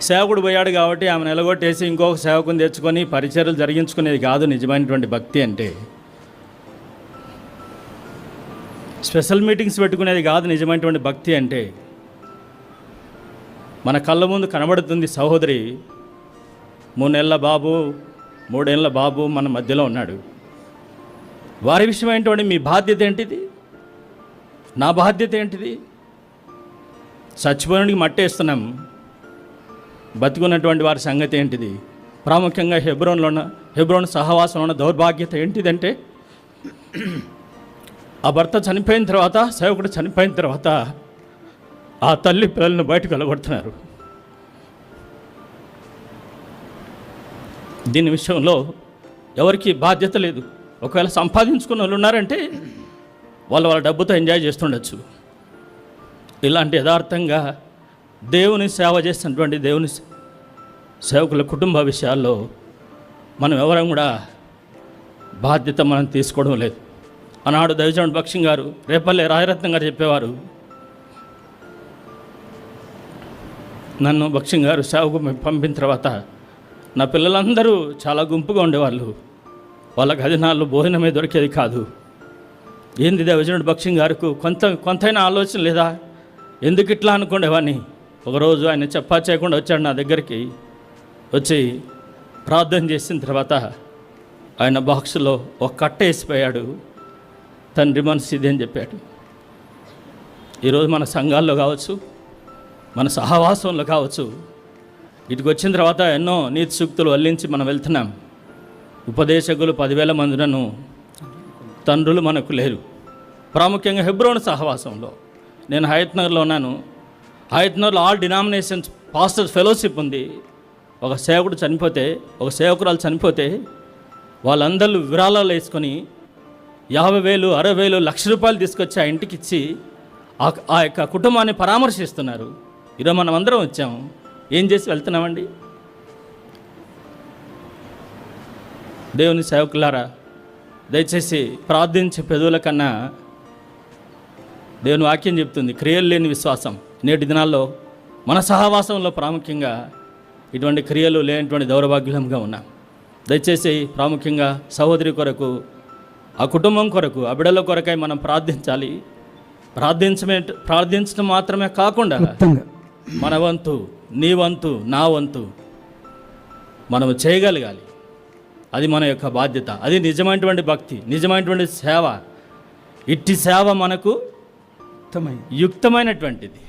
సేవకుడు పోయాడు కాబట్టి ఆమె నిలగొట్టేసి ఇంకొక సేవకుని తెచ్చుకొని పరిచర్లు జరిగించుకునేది కాదు నిజమైనటువంటి భక్తి అంటే. స్పెషల్ మీటింగ్స్ పెట్టుకునేది కాదు నిజమైనటువంటి భక్తి అంటే. మన కళ్ళ ముందు కనబడుతుంది సహోదరి మూడేళ్ళ బాబు మూడేళ్ళ బాబు మన మధ్యలో ఉన్నాడు. వారి విషయం మీ బాధ్యత ఏంటిది? నా బాధ్యత ఏంటిది? చచ్చిపోయినకి మట్టేస్తున్నాం. బతుకున్నటువంటి వారి సంగతి ఏంటిది? ప్రాముఖ్యంగా హెబ్రోన్లో ఉన్న హెబ్రోన్ సహవాసంలో ఉన్న దౌర్భాగ్యత ఏంటిదంటే ఆ భర్త చనిపోయిన తర్వాత సేవకుడు చనిపోయిన తర్వాత ఆ తల్లి పిల్లలను బయటకు వెళ్ళగొడుతున్నారు. దీని విషయంలో ఎవరికి బాధ్యత లేదు. ఒకవేళ సంపాదించుకున్న వాళ్ళు ఉన్నారంటే వాళ్ళు వాళ్ళ డబ్బుతో ఎంజాయ్ చేస్తుండొచ్చు. ఇలాంటి యథార్థంగా దేవుని సేవ చేస్తున్నటువంటి దేవుని సేవకుల కుటుంబ విషయాల్లో మనం ఎవరం కూడా బాధ్యత మనం తీసుకోవడం లేదు. ఆనాడు దైవజనుడు భక్ష్యం గారు రేపల్లె రాజరత్నం గారు చెప్పేవారు నన్ను భక్షం గారు సేవకు పంపిన తర్వాత నా పిల్లలందరూ చాలా గుంపుగా ఉండేవాళ్ళు. వాళ్ళకి అది భోజనమే దొరికేది కాదు. ఏంది దైవజనుడు భక్షం గారికి కొంత కొంతైనా ఆలోచన లేదా? ఎందుకు ఇట్లా అనుకునేవాడిని? ఒకరోజు ఆయన చెప్పా చేయకుండా వచ్చాడు నా దగ్గరికి. వచ్చి ప్రార్థన చేసిన తర్వాత ఆయన బాక్స్లో ఒక కట్ట వేసిపోయాడు. తండ్రి మనసు ఇది అని చెప్పాడు. ఈరోజు మన సంఘాల్లో కావచ్చు మన సహవాసంలో కావచ్చు ఇటుకు వచ్చిన తర్వాత ఎన్నో నీతి సూక్తులు వల్లించి మనం వెళ్తున్నాం. ఉపదేశకులు పదివేల మందులను తండ్రులు మనకు లేరు. ప్రాముఖ్యంగా హెబ్రోన్ సహవాసంలో. నేను హయత్నగర్లో ఉన్నాను. హయత్నగర్లో ఆల్ డినామినేషన్స్ పాస్టర్స్ ఫెలోషిప్ ఉంది. ఒక సేవకుడు చనిపోతే ఒక సేవకురాలు చనిపోతే వాళ్ళందరూ విరాళాలు వేసుకొని యాభై వేలు అరవై వేలు లక్ష రూపాయలు తీసుకొచ్చి ఆ ఇంటికి ఇచ్చి ఆ ఆ యొక్క కుటుంబాన్ని పరామర్శిస్తున్నారు. ఈరోజు మనం అందరం వచ్చాము ఏం చేసి వెళ్తున్నామండి? దేవుని సేవకులారా దయచేసి ప్రార్థించే పెదవుల కన్నా దేవుని వాక్యం చెప్తుంది క్రియలు లేని విశ్వాసం. నేటి దినాల్లో మన సహవాసంలో ప్రాముఖ్యంగా ఇటువంటి క్రియలు లేనటువంటి దౌర్భాగ్యంగా ఉన్నాం. దయచేసి ప్రాముఖ్యంగా సహోదరి కొరకు ఆ కుటుంబం కొరకు ఆ బిడల కొరకై మనం ప్రార్థించాలి. ప్రార్థించమే ప్రార్థించడం మాత్రమే కాకుండా మన వంతు నీ వంతు నా వంతు మనము చేయగలగాలి. అది మన యొక్క బాధ్యత. అది నిజమైనటువంటి భక్తి నిజమైనటువంటి సేవ. ఇట్టి సేవ మనకు యుక్తమైనటువంటిది.